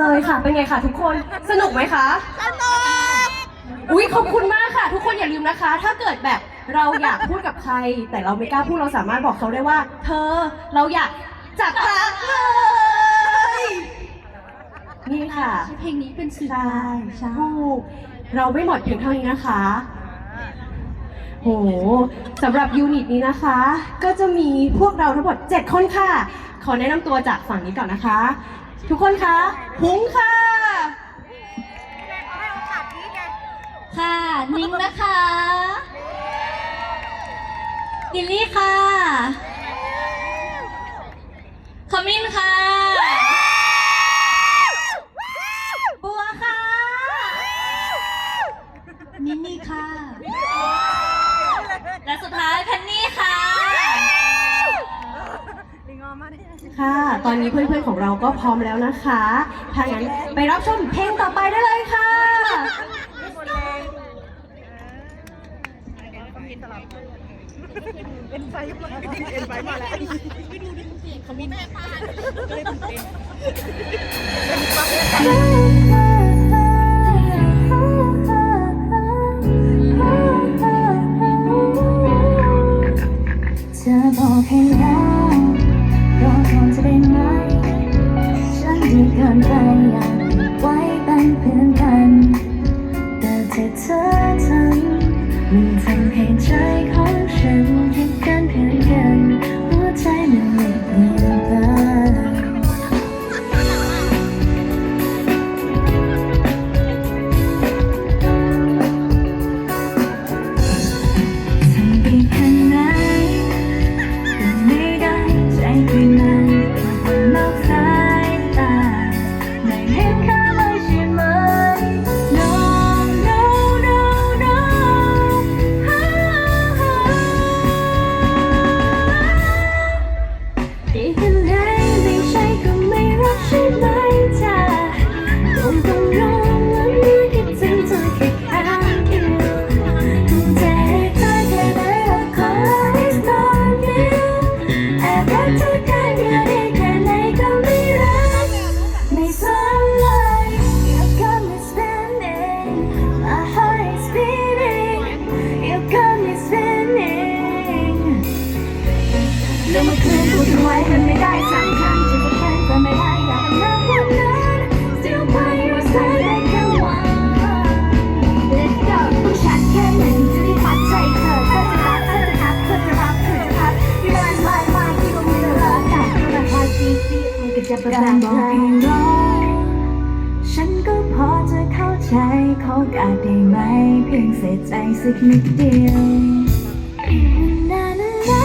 เลยค่ะ เป็นไงคะทุกคน สนุกไหมคะ สนุก อุ้ยขอบคุณมากค่ะ ทุกคนอย่าลืมนะคะ ถ้าเกิดแบบเราอยากพูดกับใคร แต่เราไม่กล้าพูดเราสามารถบอกเขาได้ว่า เธอเราอยากจัดปากเลยนี่ค่ะ เพลงนี้เป็นสื่อใช่ใช่เราไม่หมดเพียงเท่านี้นะคะโหสำหรับยูนิตนี้นะคะ ก็จะมีพวกเราทั้งหมด 7 คนค่ะ ขอแนะนำตัวจากฝั่งนี้ก่อนนะคะ ทุกคนคะพุ้งค่ะ ค่ะนิ้งนะคะดิลลี่ค่ะขมิ้นค่ะบัวค่ะมินนี่ค่ะ และสุดท้ายแพน ตอนนี้เพื่อนๆของเราก็พร้อมแล้วนะคะถ้างั้นไปรับชมเพลงต่อไปได้เลยค่ะ เป็นไฟมาเป็นไฟมาแล้วไปดูดิเขามีแม่ปานเลยเป็นเป็นไฟเธอบอกให้ ฉันดีเกินไปอยากไว้เป็นเพื่อนกัน แต่ที่เธอทำมันทำให้ใจขา จะประกาศบอกให้รอฉันก็พอจะเข้าใจขอการได้ไหม เพียงเสียใจสักนิดเดียวนานานา